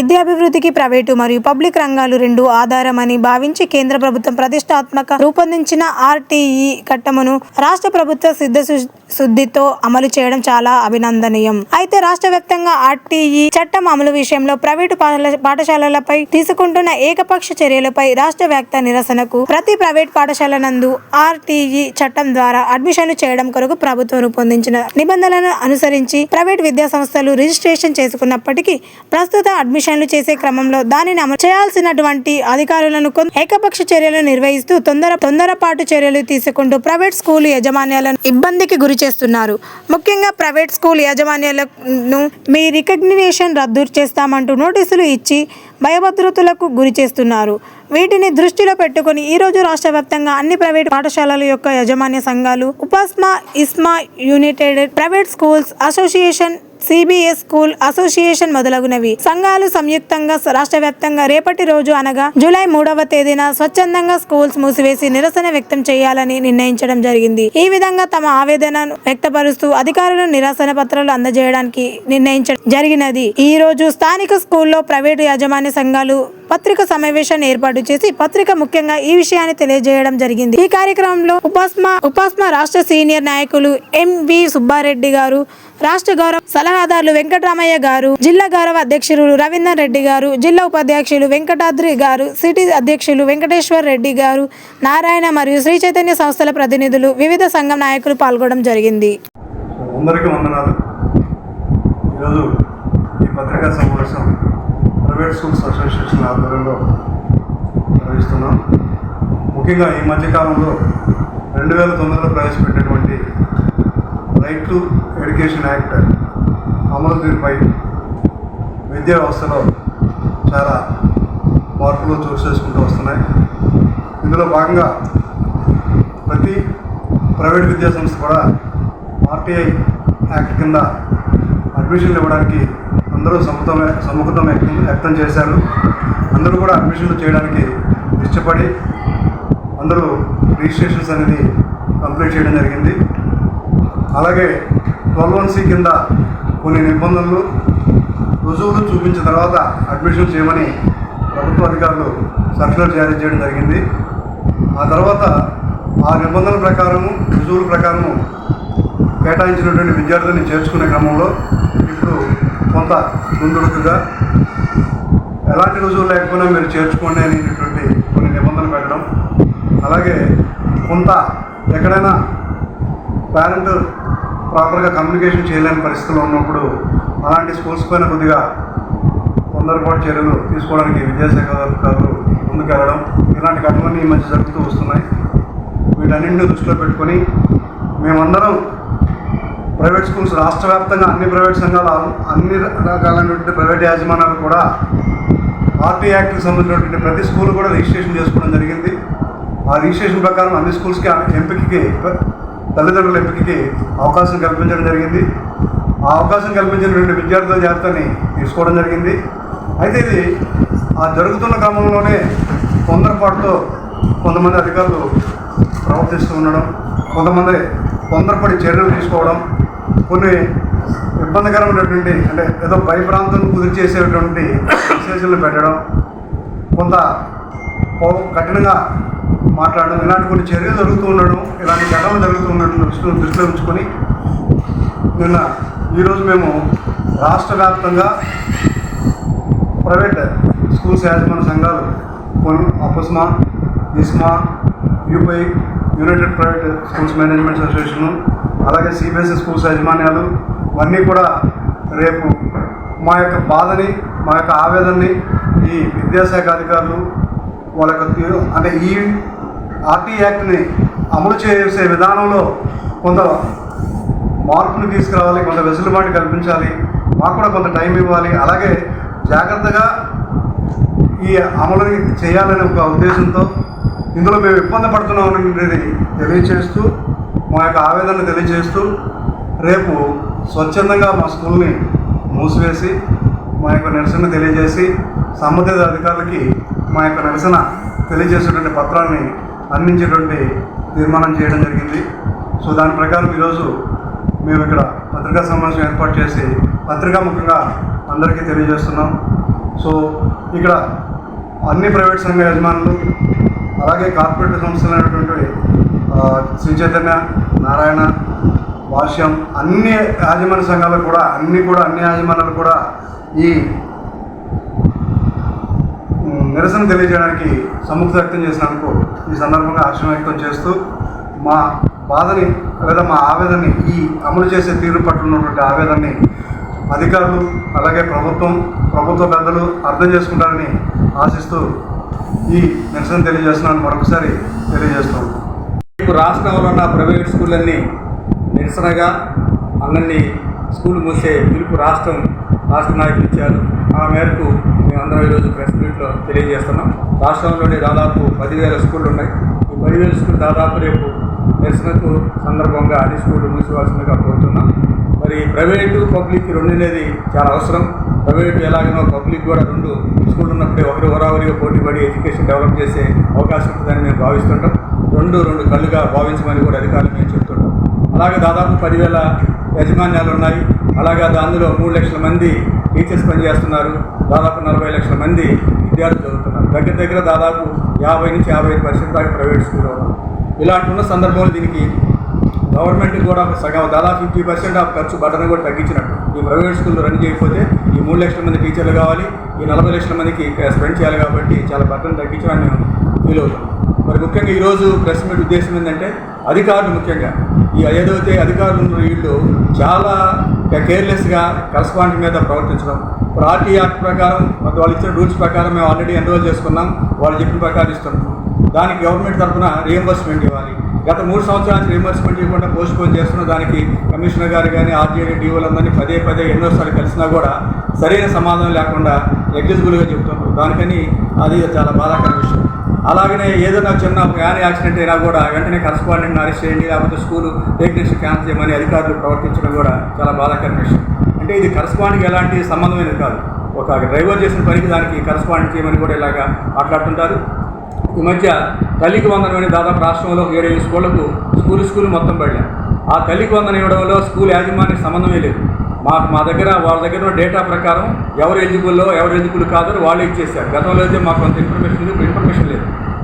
విద్యాభివృద్ధికి private మరియు public రంగాలు రెండు ఆధారమని భావించి కేంద్ర ప్రభుత్వం ప్రతిష్టాత్మక రూపొందించిన ఆర్టీఈ చట్టమును రాష్ట్ర ప్రభుత్వ సిద్ధ శుద్ధితో అమలు చేయడం చాలా అభినందనీయం. అయితే రాష్ట్ర వ్యాప్తంగా ఆర్టీఈ చట్టం అమలు విషయంలో ప్రైవేటు పాఠశాలలపై తీసుకుంటున్న ఏకపక్ష చర్యలపై రాష్ట్ర వ్యాప్త నిరసనకు ప్రతి ప్రైవేట్ పాఠశాల నందు ఆర్టీఈ చట్టం ద్వారా అడ్మిషన్లు చేయడం కొరకు ప్రభుత్వం రూపొందించిన నిబంధనలను అనుసరించి ప్రైవేట్ విద్యా సంస్థలు రిజిస్ట్రేషన్ చేసుకున్నప్పటికీ ప్రస్తుత అడ్మిషన్ అడ్మిషన్లు చేసే క్రమంలో దానిని అమలు చేయాల్సినటువంటి అధికారులను ఏకపక్ష చర్యలు నిర్వహిస్తూ తొందర తొందరపాటు చర్యలు తీసుకుంటూ ప్రైవేట్ స్కూల్ యాజమాన్యాలను ఇబ్బందికి గురి చేస్తున్నారు. ముఖ్యంగా ప్రైవేట్ స్కూల్ యాజమాన్యాలను మీ రికగ్నిషన్ రద్దు చేస్తామంటూ నోటీసులు ఇచ్చి భయభద్రతలకు గురి చేస్తున్నారు. వీటిని దృష్టిలో పెట్టుకుని ఈ రోజు రాష్ట్ర వ్యాప్తంగా అన్ని ప్రైవేట్ పాఠశాలల యొక్క యాజమాన్య సంఘాలు ఉపాస్మా ఇస్మా united private schools association CBS school association మొదలగునవి. సంఘాలు సంయుక్తంగా రాష్ట్ర వ్యాప్తంగా రేపటి రోజు అనగా జూలై మూడవ తేదీన స్వచ్ఛందంగా స్కూల్స్ మూసివేసి నిరసన వ్యక్తం చేయాలని నిర్ణయించడం జరిగింది. ఈ విధంగా తమ ఆవేదనను వ్యక్తపరుస్తూ అధికారులు నిరసన పత్రాలు అందజేయడానికి నిర్ణయించడం జరిగినది. ఈ రోజు స్థానిక స్కూల్లో ప్రైవేటు యాజమాన్య సంఘాలు పత్రిక సమావేశాన్ని ఏర్పాటు చేసి పత్రిక ముఖ్యంగా ఈ విషయాన్ని తెలియజేయడం జరిగింది. ఈ కార్యక్రమంలో ఉపాస్మా ఉపాస్మా రాష్ట్ర సీనియర్ నాయకులు ఎంవి సుబ్బారెడ్డి గారు రాష్ట్ర గౌరవ సలహాదారులు వెంకటరామయ్య గారు జిల్లా గౌరవ అధ్యక్షులు రవీందర్ రెడ్డి గారు జిల్లా ఉపాధ్యక్షులు వెంకటాద్రి గారు సిటీ అధ్యక్షులు వెంకటేశ్వర్ రెడ్డి గారు నారాయణ మరియు శ్రీ చైతన్య సంస్థల ప్రతినిధులు వివిధ సంఘం నాయకులు పాల్గొనడం జరిగింది. అందరికీ వందనాలు. ఈరోజు ఈ పత్రికా సమావేశం ప్రైవేట్ స్కూల్స్ అసోసియేషన్ ఆధ్వర్యంలో నిర్వహిస్తున్నాం. ముఖ్యంగా ఈ మధ్యకాలంలో రెండు వేల తొమ్మిదిలో ప్రవేశపెట్టినటువంటి రైట్ టు ఎడ్యుకేషన్ యాక్ట్ అమలు తీరుపై విద్యా వ్యవస్థలో చాలా మార్పులు చోటు చేసుకుంటూ వస్తున్నాయి. ఇందులో భాగంగా ప్రతి ప్రైవేట్ విద్యా సంస్థ కూడా ఆర్టీఐ యాక్ట్ కింద అడ్మిషన్లు ఇవ్వడానికి అందరూ సముఖమే సముఖతం వ్యక్తం వ్యక్తం చేశారు. అందరూ కూడా అడ్మిషన్లు చేయడానికి ఇష్టపడి అందరూ రిజిస్ట్రేషన్స్ అనేది కంప్లీట్ చేయడం జరిగింది. అలాగే ట్వెల్వ్ వన్ సి కింద కొన్ని నిబంధనలు రుజువులు చూపించిన తర్వాత అడ్మిషన్ చేయమని ప్రభుత్వ అధికారులు సర్క్యులర్ జారీ చేయడం జరిగింది. ఆ తర్వాత ఆ నిబంధనల ప్రకారము రుజువుల ప్రకారము కేటాయించినటువంటి విద్యార్థుల్ని చేర్చుకునే క్రమంలో కొంత ముందుడుకుగా. ఎలాంటి రుజువు లేకపోయినా మీరు చేర్చుకోండి అనేటటువంటి కొన్ని నిబంధనలు పెట్టడం. అలాగే కొంత ఎక్కడైనా పేరెంట్ ప్రాపర్గా కమ్యూనికేషన్ చేయలేని పరిస్థితుల్లో ఉన్నప్పుడు అలాంటి స్కూల్స్ పైన కొద్దిగా తొందరపాటు చర్యలు తీసుకోవడానికి విద్యాశాఖ అధికారులు ముందుకెళ్ళడం. ఇలాంటి ఘటనలు ఈ మధ్య జరుగుతూ వస్తున్నాయి. వీటన్నింటినీ దృష్టిలో పెట్టుకొని మేమందరం ప్రైవేట్ స్కూల్స్ రాష్ట్ర వ్యాప్తంగా అన్ని ప్రైవేట్ సంఘాలు అన్ని రకాలైనటువంటి ప్రైవేట్ యాజమాన్యాలు కూడా ఆర్టీ యాక్ట్కి సంబంధించినటువంటి ప్రతి స్కూల్ కూడా రిజిస్ట్రేషన్ చేసుకోవడం జరిగింది. ఆ రిజిస్ట్రేషన్ ప్రకారం అన్ని స్కూల్స్కి ఎంపికకి తల్లిదండ్రుల ఎంపికకి అవకాశం కల్పించడం జరిగింది. ఆ అవకాశం కల్పించినటువంటి విద్యార్థుల జాబితాని తీసుకోవడం జరిగింది. అయితే ఇది ఆ జరుగుతున్న క్రమంలోనే తొందరపాటుతో కొంతమంది అధికారులు ప్రవర్తిస్తూ ఉండడం కొంతమంది తొందరపడి చర్యలు తీసుకోవడం కొన్ని ఇబ్బందికరమైనటువంటి అంటే ఏదో భయప్రాంతం కుదిరి చేసేటువంటి మెసేజ్లు పెట్టడం కొంత కఠినంగా మాట్లాడడం ఇలాంటి కొన్ని చర్యలు జరుగుతూ ఉండడం ఇలాంటి ఘటనలు జరుగుతూ ఉండడం దృష్టిలో దృష్టిలో ఉంచుకొని నిన్న ఈరోజు మేము రాష్ట్ర వ్యాప్తంగా ప్రైవేట్ స్కూల్స్ యాజమాన్య సంఘాలు కొన్ని అపస్మా ఇస్మా యూపై united private schools management association అలాగే సిబిఎస్ఈ స్కూల్స్ యాజమాన్యాలు ఇవన్నీ కూడా రేపు మా యొక్క బాధని మా యొక్క ఆవేదనని ఈ విద్యాశాఖ అధికారులు వాళ్ళ యొక్క తీరు అంటే ఈ ఆర్టీ యాక్ట్ని అమలు చేసే విధానంలో కొంత మార్పుని తీసుకురావాలి కొంత వెసులుబాటు కల్పించాలి మాకు కూడా కొంత టైం ఇవ్వాలి. అలాగే జాగ్రత్తగా ఈ అమలుని చేయాలనే ఒక ఉద్దేశంతో ఇందులో మేము ఇబ్బంది పడుతున్నాం తెలియచేస్తూ మా యొక్క ఆవేదన తెలియజేస్తూ రేపు స్వచ్ఛందంగా మా స్కూల్ని మూసివేసి మా యొక్క నిరసన తెలియజేసి సంబంధిత అధికారులకి మా యొక్క నిరసన తెలియజేసేటువంటి పత్రాన్ని అందించేటువంటి తీర్మానం చేయడం జరిగింది. సో దాని ప్రకారం ఈరోజు మేము ఇక్కడ పత్రికా సమావేశం ఏర్పాటు చేసి పత్రికా ముఖంగా అందరికీ తెలియజేస్తున్నాం. సో ఇక్కడ అన్ని ప్రైవేట్ సంఘ యజమానులు అలాగే కార్పొరేట్ సంస్థలు శ్రీ చైతన్య నారాయణ భాష్యం అన్ని యాజమాన్య సంఘాలు కూడా అన్ని కూడా అన్ని యాజమాన్యాలు కూడా ఈ నిరసన తెలియజేయడానికి సముఖ వ్యక్తం చేసినందుకు ఈ సందర్భంగా హర్షం వ్యక్తం చేస్తూ మా బాధని లేదా మా ఆవేదనని ఈ అమలు చేసే తీరు పట్ల ఉన్నటువంటి ఆవేదనని అధికారులు అలాగే ప్రభుత్వం ప్రభుత్వ పెద్దలు అర్థం చేసుకుంటారని ఆశిస్తూ ఈ నిరసన తెలియజేస్తున్నాను. మరొకసారి తెలియజేస్తున్నాను ఇప్పుడు రాష్ట్రంలో ఉన్న ప్రైవేట్ స్కూళ్ళన్నీ నిరసనగా అందరినీ స్కూల్ మూసే పిలుపు రాష్ట్రం రాష్ట్ర నాయకులు ఇచ్చారు. ఆ మేరకు మేమందరం ఈరోజు ప్రెస్ మీట్లో తెలియజేస్తున్నాం. రాష్ట్రంలోని దాదాపు పదివేల స్కూళ్ళు ఉన్నాయి ఈ పదివేల స్కూల్ దాదాపు రేపు నిరసనకు సందర్భంగా అన్ని స్కూళ్ళు మూసివాల్సిందిగా కోరుతున్నాం. మరి ప్రైవేటు పబ్లిక్ రెండు అనేది చాలా అవసరం. ప్రైవేటు ఎలాగనో పబ్లిక్ కూడా రెండు స్కూల్ ఉన్నప్పుడే ఒకరి వరావరిగా పోటీపడి ఎడ్యుకేషన్ డెవలప్ చేసే అవకాశం ఉంటుందని మేము భావిస్తుంటాం. రెండు రెండు కళ్ళుగా భావించమని కూడా అధికారులు మేము చెప్తున్నాం అలాగే దాదాపు పదివేల యాజమాన్యాలు ఉన్నాయి. అలాగే అందులో మూడు లక్షల మంది టీచర్స్ పనిచేస్తున్నారు. దాదాపు నలభై లక్షల మంది విద్యార్థులు చదువుతున్నారు. దగ్గర దగ్గర దాదాపు యాభై నుంచి యాభై ఐదు పర్సెంట్ దాకా ప్రైవేట్ స్కూల్లో ఇలాంటి ఉన్న సందర్భంలో దీనికి గవర్నమెంట్ కూడా ఒక సగం దాదాపు ఫిఫ్టీ పర్సెంట్ ఆఫ్ ఖర్చు బటన్ కూడా తగ్గించినట్టు. ఈ ప్రైవేట్ స్కూల్లో రన్ చేయకపోతే ఈ మూడు లక్షల మంది టీచర్లు కావాలి. ఈ నలభై లక్షల మందికి స్పెండ్ చేయాలి కాబట్టి చాలా బటన్ తగ్గించమని మేము ఫీల్ అవుతున్నాం. మరి ముఖ్యంగా ఈరోజు ప్రెస్ మీట్ ఉద్దేశం ఏంటంటే అధికారులు ముఖ్యంగా. ఈ ఏదైతే అధికారులు వీళ్ళు చాలా కేర్లెస్గా కరస్పాండింగ్ మీద ప్రవర్తించడం. ఇప్పుడు ఆర్టీ యాక్ట్ ప్రకారం మరి వాళ్ళు ఇచ్చిన రూల్స్ ప్రకారం మేము ఆల్రెడీ ఎన్రోల్ చేసుకున్నాం. వాళ్ళు చెప్పిన ప్రకారం ఇస్తున్నాం దానికి గవర్నమెంట్ తరఫున రియంబర్స్మెంట్ ఇవ్వాలి. గత మూడు సంవత్సరాల నుంచి రియంబర్స్మెంట్ ఇవ్వకుండా పోస్ట్ పోన్ చేస్తున్న దానికి కమిషనర్ గారు కానీ ఆర్జేడీ డీఓలందరినీ పదే పదే ఎన్నోసార్లు కలిసినా కూడా సరైన సమాధానం లేకుండా ఎగ్జిజిబుల్గా చెబుతున్నారు. దానికని అది చాలా బాధాకర విషయం. అలాగనే ఏదైనా చిన్న ఒక యాన్ యాక్సిడెంట్ అయినా కూడా వెంటనే కరస్పాండెంట్ అరెస్ట్ చేయండి లేకపోతే స్కూలు టెక్నీషియన్ క్యాన్సిల్ చేయమని అధికారులు ప్రవర్తించడం కూడా చాలా బాధాకరమైన విషయం. అంటే ఇది కరస్పాండింగ్ ఎలాంటి సంబంధమైనది కాదు. ఒక డ్రైవర్ చేసిన పనికి దానికి కరస్పాండింగ్ చేయమని కూడా ఇలాగా మాట్లాడుతుంటారు. ఈ మధ్య తల్లికి వందనం దాదాపు రాష్ట్రంలో ఒక ఏడేడు స్కూళ్ళకు స్కూల్ స్కూల్ మొత్తం పడలేదు ఆ తల్లికి వందన ఇవ్వడంలో స్కూల్ యాజమాన్యం సంబంధమే లేదు. మాకు మా దగ్గర వాళ్ళ దగ్గర ఉన్న డేటా ప్రకారం ఎవరు ఎలిజిబుల్లో ఎవరు ఎలిజిబుల్ కాదో వాళ్ళు ఇచ్చేసారు గతంలో అయితే మాకు కొంత ఇన్ఫర్మేషన్ లేదు ఇప్పుడు ఇన్ఫర్మేషన్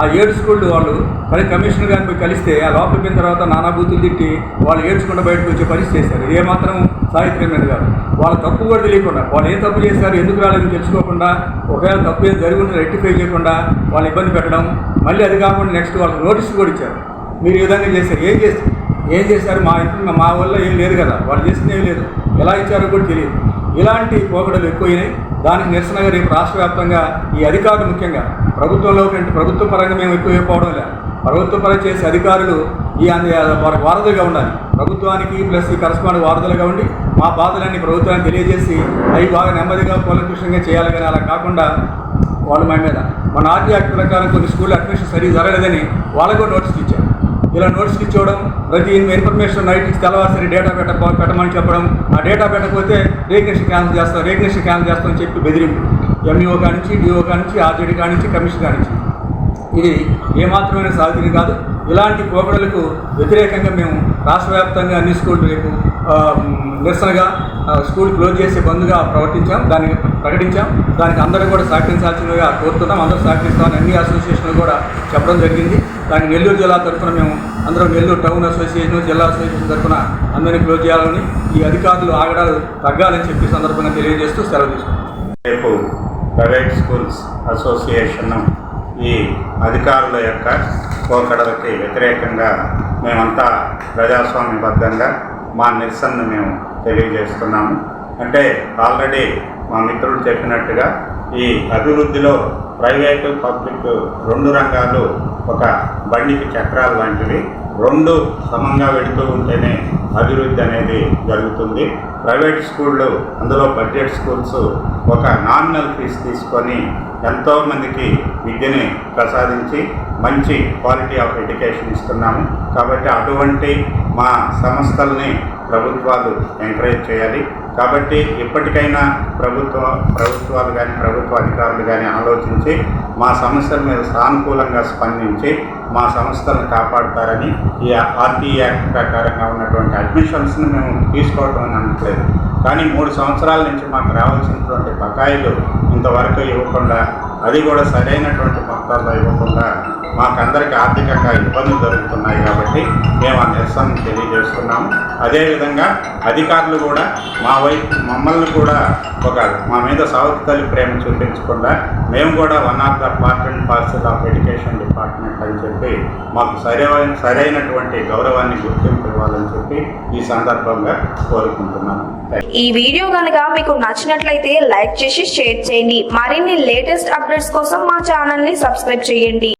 ఆ ఏడు వాళ్ళు మరి కమిషనర్ గారిని పోయి కలిస్తే ఆ లోపలికి పోయిన తర్వాత నానా బూతులు తిట్టి వాళ్ళు ఏడ్చుకుంటూ బయటకు వచ్చే పరిస్థితి చేశారు. ఏమాత్రం సాహిత్యమైనది సాహిత్యమైన కాదు. వాళ్ళ తప్పు కూడా తెలియకుండా వాళ్ళు ఏం తప్పు చేశారు ఎందుకు రాలేదని తెలుసుకోకుండా ఒకవేళ తప్పు ఏం జరిగి ఉంటే రెక్టిఫై చేయకుండా వాళ్ళని ఇబ్బంది పెట్టడం మళ్ళీ అది కాకుండా నెక్స్ట్ వాళ్ళకి నోటీసులు కూడా ఇచ్చారు. మీరు ఈ విధంగా చేశారు ఏం చేస్తారు? ఏం చేశారు మా ఇంట్లో మా వల్ల ఏం లేదు కదా. వాళ్ళు చేసింది ఏం లేదు. ఎలా ఇచ్చారో కూడా తెలియదు. ఇలాంటి పోకడలు ఎక్కువైనాయి. దానికి నిరసనగా రేపు రాష్ట్ర వ్యాప్తంగా ఈ అధికారులు ముఖ్యంగా ప్రభుత్వంలో కంటే ప్రభుత్వ పరంగా మేము ఎక్కువ అయిపోవడం లేదు. ప్రభుత్వ పరంగా చేసే అధికారులు ఈ అంద- వారధులుగా ఉండాలి. ప్రభుత్వానికి ప్లస్ ఈ కరస్పాండ్ వారధులుగా ఉండి మా బాధలన్నీ ప్రభుత్వానికి తెలియజేసి అవి బాగా నెమ్మదిగా కూలంకుషంగా చేయాలి కానీ అలా కాకుండా వాళ్ళు మా మీద. మన ఆర్టీ యాక్ట్ ప్రకారం కొన్ని స్కూల్ అడ్మిషన్ సరి జరగలేదని వాళ్ళకు కూడా ఇచ్చారు. ఇలా నోట్స్ ఇచ్చేవడం ప్రతి ఇన్ఫర్మేషన్ నైట్కి తెల్లవారుసరి డేటా పెట్ట పెట్టమని చెప్పడం ఆ డేటా పెట్టకపోతే రేగ్నేషన్ క్యాన్సిల్ చేస్తాం రేగ్నేషన్ క్యాన్సిల్ చేస్తామని చెప్పి బెదిరింపు. ఎంఈఓ కానించి డిఓ కానించి ఆర్జేడీ కానించి కమిషన్ కానించి ఇది ఏమాత్రమైన సాధ్యం కాదు. ఇలాంటి పోకడలకు వ్యతిరేకంగా మేము రాష్ట్ర వ్యాప్తంగా అన్ని స్కూళ్ళు రేపు నిరసనగా స్కూల్ క్లోజ్ చేసే బంద్గా ప్రవర్తించాం. దానికి ప్రకటించాం. దానికి అందరూ కూడా సహకరించాల్సిందిగా కోరుతున్నాం. అందరూ సహకరిస్తామని అన్ని అసోసియేషన్లు కూడా చెప్పడం జరిగింది. దానికి నెల్లూరు జిల్లా తరఫున మేము అందరం నెల్లూరు టౌన్ అసోసియేషన్ జిల్లా అసోసియేషన్ తరఫున అందరినీ క్లోజ్ చేయాలని ఈ అధికారులు ఆగడాలు తగ్గాలని చెప్పి సందర్భంగా తెలియజేస్తూ సెలవు తీసుకున్నాం. రేపు ప్రైవేట్ స్కూల్స్ అసోసియేషన్ ఈ అధికారుల యొక్క పోకడలకి వ్యతిరేకంగా మేమంతా ప్రజాస్వామ్యబద్ధంగా మా నిరసనను మేము తెలియజేస్తున్నాము. అంటే ఆల్రెడీ మా మిత్రులు చెప్పినట్టుగా ఈ అభివృద్ధిలో ప్రైవేటు పబ్లిక్ రెండు రంగాలు ఒక బండికి చక్రాలు లాంటివి రెండు సమంగా వెళుతూ ఉంటేనే అభివృద్ధి అనేది జరుగుతుంది. ప్రైవేట్ స్కూళ్ళు అందులో బడ్జెట్ స్కూల్స్ ఒక నామినల్ ఫీజు తీసుకొని ఎంతోమందికి విద్యని ప్రసాదించి మంచి క్వాలిటీ ఆఫ్ ఎడ్యుకేషన్ ఇస్తున్నాము. కాబట్టి అటువంటి మా సంస్థల్ని ప్రభుత్వాలు ఎంకరేజ్ చేయాలి. కాబట్టి ఎప్పటికైనా ప్రభుత్వ ప్రభుత్వాలు కానీ ప్రభుత్వ అధికారులు కానీ ఆలోచించి మా సమస్యల మీద సానుకూలంగా స్పందించి మా సంస్థలను కాపాడతారని ఈ ఆర్టీ యాక్ట్ ప్రకారంగా ఉన్నటువంటి అడ్మిషన్స్ని మేము తీసుకోవటం అని అనట్లేదు. కానీ మూడు సంవత్సరాల నుంచి మాకు రావాల్సినటువంటి బకాయిలు ఇంతవరకు ఇవ్వకుండా అది కూడా సరైనటువంటి మొత్తాల్లో ఇవ్వకుండా మాకందరికి ఆర్థికంగా ఇబ్బందులు జరుగుతున్నాయి కాబట్టి మేము ఆ నిరసన తెలియజేస్తున్నాము. అదేవిధంగా అధికారులు కూడా మా వైపు మమ్మల్ని కూడా ఒక మా మీద సావుకు ప్రేమ చూపించకుండా మేము కూడా one of the part and parcel of education department అని చెప్పి మాకు సరైన సరైనటువంటి గౌరవాన్ని గుర్తింపు ఇవ్వాలని చెప్పి ఈ సందర్భంగా కోరుకుంటున్నాను. ఈ వీడియో కనుక మీకు నచ్చినట్లయితే లైక్ చేసి షేర్ చేయండి. మరిన్ని లేటెస్ట్ అప్డేట్స్ కోసం మా ఛానల్ని సబ్స్క్రైబ్ చేయండి.